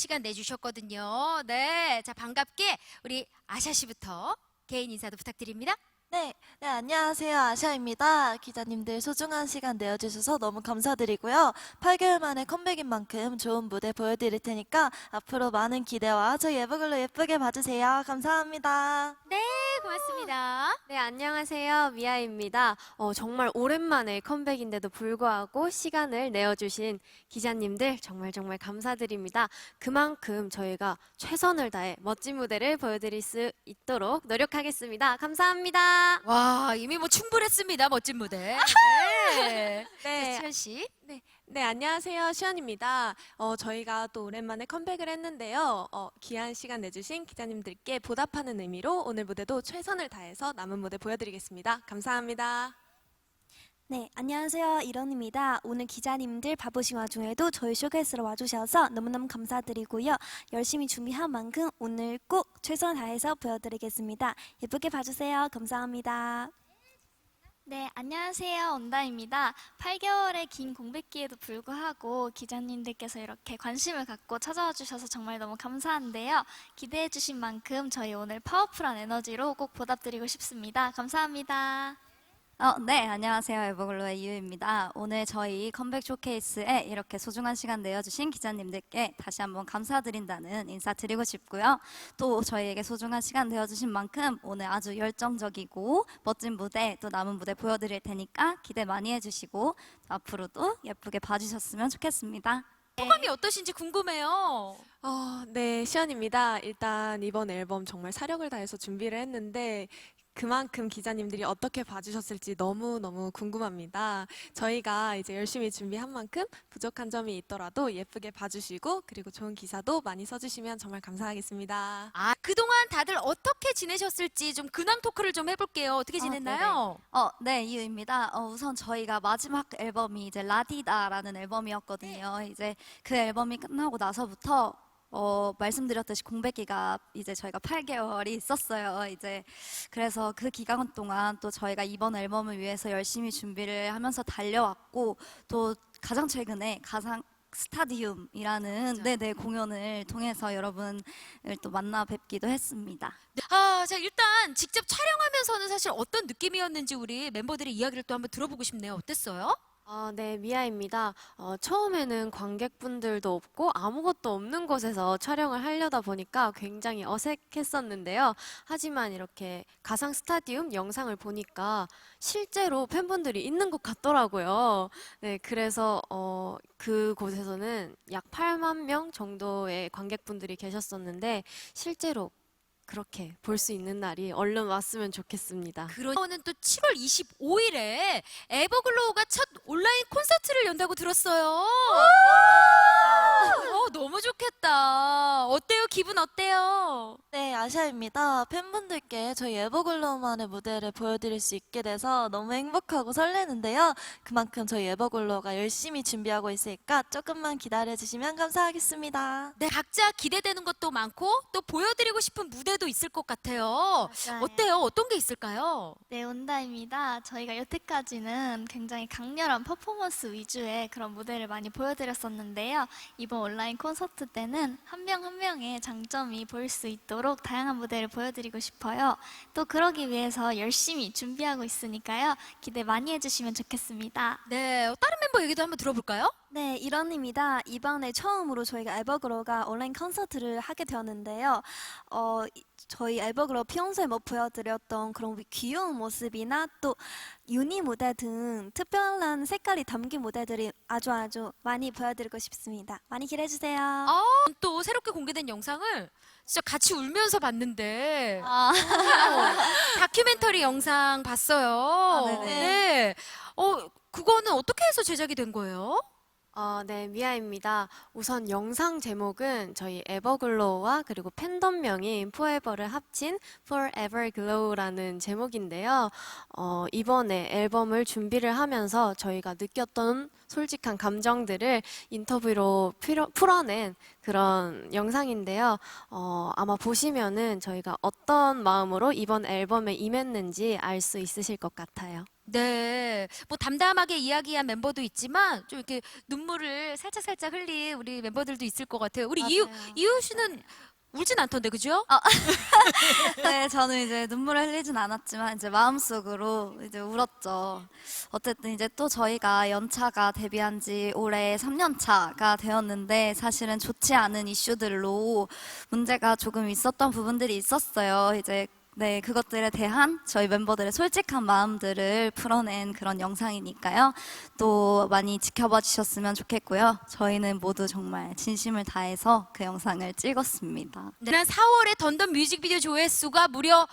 시간 내주셨거든요. 네, 자 반갑게 우리 아샤 씨부터 개인 인사도 부탁드립니다. 네, 네, 안녕하세요. 아샤입니다. 기자님들 소중한 시간 내어주셔서 너무 감사드리고요. 8개월 만에 컴백인 만큼 좋은 무대 보여드릴 테니까 앞으로 많은 기대와 저희 에버글로 예쁘게 봐주세요. 감사합니다. 네, 고맙습니다. 네, 안녕하세요. 미아입니다. 어, 정말 오랜만에 컴백인데도 불구하고 시간을 내어주신 기자님들 정말 정말 감사드립니다. 그만큼 저희가 최선을 다해 멋진 무대를 보여드릴 수 있도록 노력하겠습니다. 감사합니다. 와, 이미 뭐 충분했습니다. 멋진 무대. 네. 네, 수현 씨. 네 안녕하세요 시연입니다. 어, 저희가 또 오랜만에 컴백을 했는데요. 어, 귀한 시간 내주신 기자님들께 보답하는 의미로 오늘 무대도 최선을 다해서 남은 무대 보여드리겠습니다. 감사합니다. 네, 안녕하세요. 이런입니다. 오늘 기자님들 바쁘신 와중에도 저희 쇼케이스로 와주셔서 너무너무 감사드리고요. 열심히 준비한 만큼 오늘 꼭 최선 다해서 보여드리겠습니다. 예쁘게 봐주세요. 감사합니다. 네, 안녕하세요. 온다입니다. 8개월의 긴 공백기에도 불구하고 기자님들께서 이렇게 관심을 갖고 찾아와 주셔서 정말 너무 감사한데요. 기대해 주신 만큼 저희 오늘 파워풀한 에너지로 꼭 보답드리고 싶습니다. 감사합니다. 어, 네, 안녕하세요. 에버글로의 이유입니다. 오늘 저희 컴백 쇼케이스에 이렇게 소중한 시간 내어주신 기자님들께 다시 한번 감사드린다는 인사 드리고 싶고요. 또 저희에게 소중한 시간 내어주신 만큼 오늘 아주 열정적이고 멋진 무대 또 남은 무대 보여드릴 테니까 기대 많이 해주시고 앞으로도 예쁘게 봐주셨으면 좋겠습니다. 소감이 어떠신지 궁금해요. 어, 네 시연입니다. 일단 이번 앨범 정말 사력을 다해서 준비를 했는데 그만큼 기자님들이 어떻게 봐주셨을지 너무너무 궁금합니다. 저희가 이제 열심히 준비한 만큼 부족한 점이 있더라도 예쁘게 봐주시고 그리고 좋은 기사도 많이 써주시면 정말 감사하겠습니다. 아, 그동안 다들 어떻게 지내셨을지 좀 근황 토크를 좀 해볼게요. 어떻게 아, 지냈나요? 어, 네, 이유입니다. 어, 우선 저희가 마지막 앨범이 이제 라디다라는 앨범이었거든요. 이제 그 앨범이 끝나고 나서부터 어, 말씀드렸듯이 공백기가 이제 저희가 8개월이 있었어요. 이제 그래서 그 기간 동안 또 저희가 이번 앨범을 위해서 열심히 준비를 하면서 달려왔고 또 가장 최근에 가상 스타디움이라는 네네 공연을 통해서 여러분을 또 만나 뵙기도 했습니다. 아, 자 일단 직접 촬영하면서는 사실 어떤 느낌이었는지 우리 멤버들의 이야기를 또 한번 들어보고 싶네요. 어땠어요? 아, 네, 미아입니다. 어, 처음에는 관객분들도 없고 아무것도 없는 곳에서 촬영을 하려다 보니까 굉장히 어색했었는데요. 하지만 이렇게 가상 스타디움 영상을 보니까 실제로 팬분들이 있는 것 같더라고요. 네, 그래서 어, 그곳에서는 약 8만 명 정도의 관객분들이 계셨었는데 실제로 그렇게 볼 수 있는 날이 얼른 왔으면 좋겠습니다. 그러는 또 7월 25일에 에버글로우가 첫 온라인 콘서트를 연다고 들었어요. 어, 너무 좋겠다. 어때요? 기분 어때요? 네, 아샤입니다. 팬분들께 저희 에버글로우만의 무대를 보여드릴 수 있게 돼서 너무 행복하고 설레는데요. 그만큼 저희 에버글로우가 열심히 준비하고 있으니까 조금만 기다려주시면 감사하겠습니다. 네, 각자 기대되는 것도 많고 또 보여드리고 싶은 무대도 있을 것 같아요. 맞아요. 어때요? 어떤 게 있을까요? 네, 온다입니다. 저희가 여태까지는 굉장히 강렬한 퍼포먼스 위주의 그런 무대를 많이 보여드렸었는데요. 이번 온라인 콘서트 때는 한 명 한 명의 장점이 보일 수 있도록 다양한 무대를 보여드리고 싶어요. 또 그러기 위해서 열심히 준비하고 있으니까요. 기대 많이 해주시면 좋겠습니다. 네, 다른 멤버 얘기도 한번 들어볼까요? 네, 이런입니다. 이번에 처음으로 저희가 에버그로가 온라인 콘서트를 하게 되었는데요. 어, 이- 저희 에버그로 평소에 뭐 보여드렸던 그런 귀여운 모습이나 또 유니 무대 등 특별한 색깔이 담긴 무대들이 아주 아주 많이 보여드리고 싶습니다. 많이 기대해주세요. 아, 또 새롭게 공개된 영상을 진짜 같이 울면서 봤는데 아. 다큐멘터리 영상 봤어요. 네네. 네. 어, 그거는 어떻게 해서 제작이 된 거예요? 어, 네, 미아입니다. 우선 영상 제목은 저희 에버글로우와 그리고 팬덤명인 포에버를 합친 Forever Glow라는 제목인데요. 어, 이번에 앨범을 준비를 하면서 저희가 느꼈던 솔직한 감정들을 인터뷰로 풀어, 풀어낸 그런 영상인데요. 어, 아마 보시면은 저희가 어떤 마음으로 이번 앨범에 임했는지 알 수 있으실 것 같아요. 네, 뭐 담담하게 이야기한 멤버도 있지만 좀 이렇게 눈물을 살짝 살짝 흘린 우리 멤버들도 있을 것 같아요. 우리 이유 맞아요. 이유 씨는 울진 않던데 그죠? 네, 저는 이제 눈물을 흘리진 않았지만 이제 마음속으로 이제 울었죠. 어쨌든 이제 또 저희가 연차가 데뷔한 지 올해 3년 차가 되었는데 사실은 좋지 않은 이슈들로 문제가 조금 있었던 부분들이 있었어요. 이제 네, 그것들에 대한 저희 멤버들의 솔직한 마음들을 풀어낸 그런 영상이니까요. 또 많이 지켜봐 주셨으면 좋겠고요. 저희는 모두 정말 진심을 다해서 그 영상을 찍었습니다. 지난 4월에 던던 뮤직비디오 조회수가 무려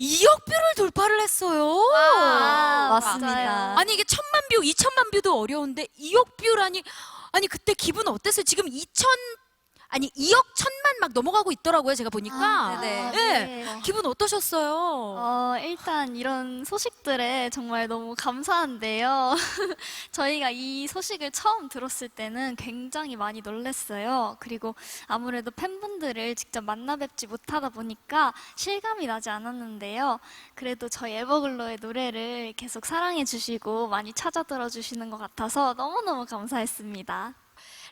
2억 뷰를 돌파를 했어요. 맞습니다. 아니 이게 천만 뷰, 2천만 뷰도 어려운데 2억 뷰라니 아니 그때 기분 어땠어요? 지금 2천 아니 2억 천만 막 넘어가고 있더라고요. 제가 보니까. 아, 네네. 네. 기분 어떠셨어요? 어, 일단 이런 소식들에 정말 너무 감사한데요. 저희가 이 소식을 처음 들었을 때는 굉장히 많이 놀랐어요. 그리고 아무래도 팬분들을 직접 만나 뵙지 못하다 보니까 실감이 나지 않았는데요. 그래도 저희 에버글로의 노래를 계속 사랑해 주시고 많이 찾아 들어 주시는 것 같아서 너무너무 감사했습니다.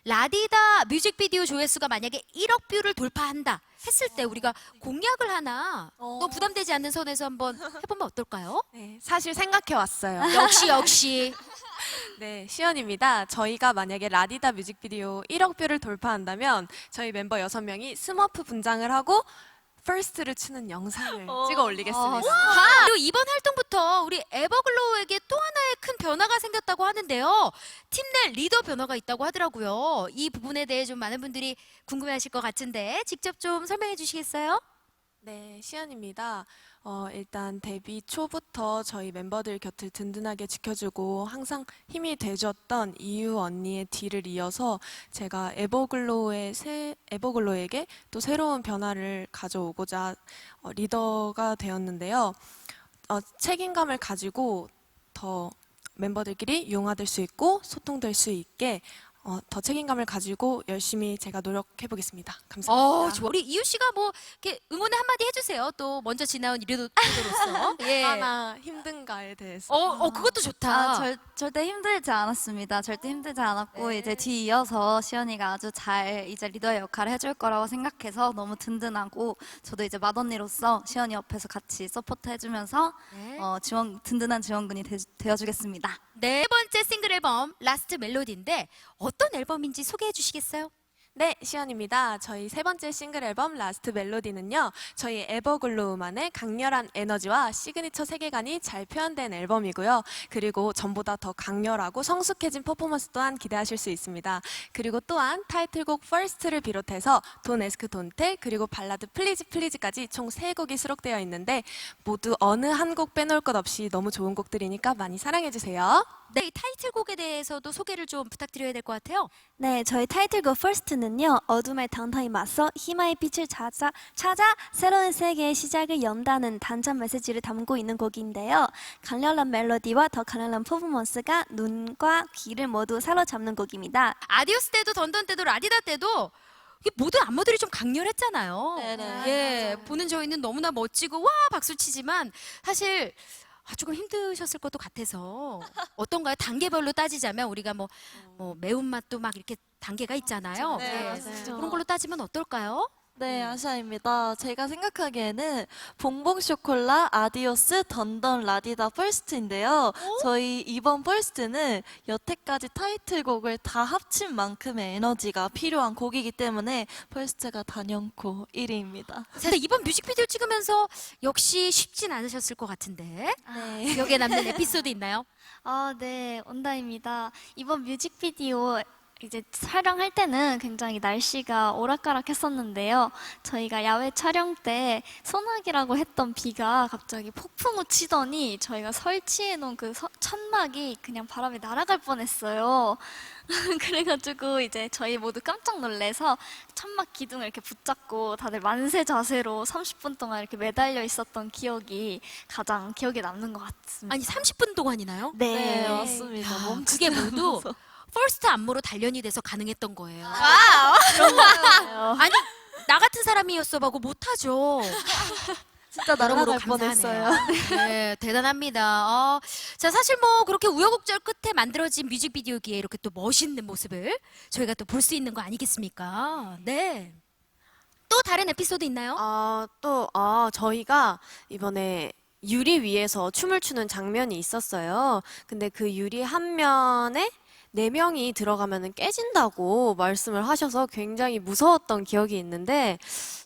라디다 뮤직비디오 조회수가 만약에 1억 뷰를 돌파한다 했을 때 우리가 공약을 하나 또 부담되지 않는 선에서 한번 해보면 어떨까요? 네, 사실 생각해 왔어요. 역시 역시 네, 시연입니다. 저희가 만약에 라디다 뮤직비디오 1억 뷰를 돌파한다면 저희 멤버 6명이 스머프 분장을 하고 퍼스트를 추는 영상을 찍어 올리겠습니다. 그리고 이번 활동부터 우리 에버글로우에게 또 하나의 큰 변화가 생겼다고 하는데요. 팀 내 리더 변화가 있다고 하더라고요. 이 부분에 대해 좀 많은 분들이 궁금해하실 것 같은데 직접 좀 설명해 주시겠어요? 네, 시연입니다. 어, 일단 데뷔 초부터 저희 멤버들 곁을 든든하게 지켜주고 항상 힘이 돼줬던 이유 언니의 뒤를 이어서 제가 에버글로우의 새, 에버글로우에게 또 새로운 변화를 가져오고자 어, 리더가 되었는데요. 어, 책임감을 가지고 더 멤버들끼리 융화될 수 있고 소통될 수 있게 어, 더 책임감을 가지고 열심히 제가 노력해 보겠습니다. 감사합니다. 어, 좋아. 우리 이유 씨가 뭐 이렇게 응원의 한마디 해주세요. 또 먼저 지나온 리더, 리더로서. 예. 하나 힘든가에 대해서. 어, 어, 그것도 좋다. 아, 절, 절대 힘들지 않았습니다. 절대 힘들지 않았고 이제 뒤 이어서 시연이가 아주 잘 이제 리더 의 역할을 해줄 거라고 생각해서 너무 든든하고 저도 이제 맏언니로서 시연이 옆에서 같이 서포트 해주면서 네. 어, 지원 든든한 지원군이 되, 되어주겠습니다. 네 번째 싱글 앨범 라스트 멜로디인데 어떤 앨범인지 소개해 주시겠어요? 네, 시연입니다. 저희 세 번째 싱글 앨범 라스트 멜로디는요. 저희 에버글로우만의 강렬한 에너지와 시그니처 세계관이 잘 표현된 앨범이고요. 그리고 전보다 더 강렬하고 성숙해진 퍼포먼스 또한 기대하실 수 있습니다. 그리고 또한 타이틀곡 First를 비롯해서 돈 에스크 돈테 그리고 발라드 플리즈 플리즈까지 총 세 곡이 수록되어 있는데 모두 어느 한 곡 빼놓을 것 없이 너무 좋은 곡들이니까 많이 사랑해 주세요. 네, 이 타이틀곡에 대해서도 소개를 좀 부탁드려야 될 것 같아요. 네, 저희 타이틀곡 First는요, 어둠에 당당히 맞서 희망의 빛을 찾아, 찾아 새로운 세계의 시작을 연다는 단전 메시지를 담고 있는 곡인데요. 강렬한 멜로디와 더 강렬한 퍼포먼스가 눈과 귀를 모두 사로잡는 곡입니다. 아디오스 때도 던던 때도 라디다 때도 이게 모든 안무들이 좀 강렬했잖아요. 네네. 예, 보는 저희는 너무나 멋지고 와 박수 치지만 사실 아, 조금 힘드셨을 것도 같아서 어떤가요? 단계별로 따지자면 우리가 뭐, 뭐 매운맛도 막 이렇게 단계가 있잖아요. 네, 예, 맞습니다. 그런 걸로 따지면 어떨까요? 네, 아샤입니다. 제가 생각하기에는 봉봉 쇼콜라, 아디오스, 던던, 라디다 퍼스트인데요. 저희 이번 퍼스트는 여태까지 타이틀곡을 다 합친 만큼의 에너지가 필요한 곡이기 때문에 퍼스트가 단연코 1위입니다. 근데 이번 뮤직비디오 찍으면서 역시 쉽진 않으셨을 것 같은데 네. 기억에 남는 에피소드 있나요? 아, 네, 온다입니다. 이번 뮤직비디오 이제 촬영할 때는 굉장히 날씨가 오락가락했었는데요. 저희가 야외 촬영 때 소나기라고 했던 비가 갑자기 폭풍우 치더니 저희가 설치해 놓은 그 서- 천막이 그냥 바람에 날아갈 뻔했어요. 그래가지고 이제 저희 모두 깜짝 놀래서 천막 기둥을 이렇게 붙잡고 다들 만세 자세로 30분 동안 이렇게 매달려 있었던 기억이 가장 기억에 남는 것 같습니다. 아니 30분 동안이나요? 네, 맞습니다. 야, 멈추지 그게 모두 않아서. 퍼스트 안무로 단련이 돼서 가능했던 거예요. 아니 나 같은 사람이었어 봐고 못하죠. 진짜 날아갈 뻔했어요. 감사하네요. 네, 대단합니다. 어, 자, 사실 뭐 그렇게 우여곡절 끝에 만들어진 뮤직비디오기에 이렇게 또 멋있는 모습을 저희가 또 볼 수 있는 거 아니겠습니까? 네. 또 다른 에피소드 있나요? 아, 또, 아, 저희가 이번에 유리 위에서 춤을 추는 장면이 있었어요. 근데 그 유리 한 면에 네 명이 들어가면 깨진다고 말씀을 하셔서 굉장히 무서웠던 기억이 있는데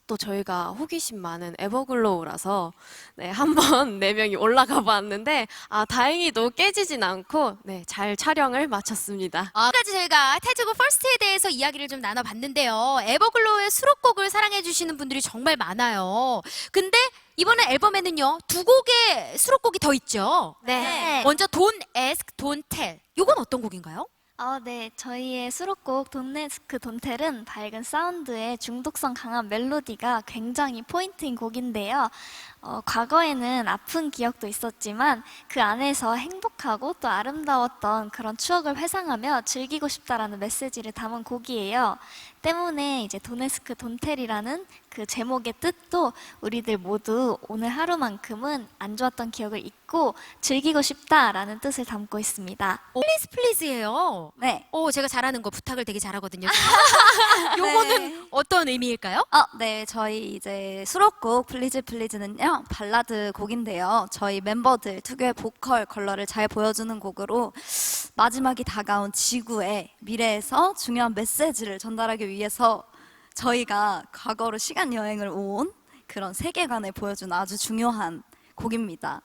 또 저희가 호기심 많은 에버글로우라서 네, 한번 네 명이 올라가 봤는데 아, 다행히도 깨지진 않고 네, 잘 촬영을 마쳤습니다. 아, 까지 저희가 타이틀곡 퍼스트에 대해서 이야기를 좀 나눠봤는데요. 에버글로우의 수록곡을 사랑해주시는 분들이 정말 많아요. 근데 이번에 앨범에는요, 두 곡의 수록곡이 더 있죠. 네. 먼저 Don't Ask, Don't Tell. 이건 어떤 곡인가요? 어, 네. 저희의 수록곡 돈네스크 돈텔은 밝은 사운드에 중독성 강한 멜로디가 굉장히 포인트인 곡인데요. 어, 과거에는 아픈 기억도 있었지만 그 안에서 행복하고 또 아름다웠던 그런 추억을 회상하며 즐기고 싶다라는 메시지를 담은 곡이에요. 때문에 이제 도네스크 돈텔이라는 그 제목의 뜻도 우리들 모두 오늘 하루만큼은 안 좋았던 기억을 잊고 즐기고 싶다라는 뜻을 담고 있습니다. 플리즈 플리즈예요. 네. 오, 제가 잘하는 거 부탁을 되게 잘하거든요. 요거는 어떤 의미일까요? 어, 네, 저희 이제 수록곡 플리즈 플리즈는요 발라드 곡인데요. 저희 멤버들 특유의 보컬 컬러를 잘 보여주는 곡으로 마지막이 다가온 지구의 미래에서 중요한 메시지를 전달하기 위해서 저희가 과거로 시간 여행을 온 그런 세계관을 보여주는 아주 중요한 곡입니다.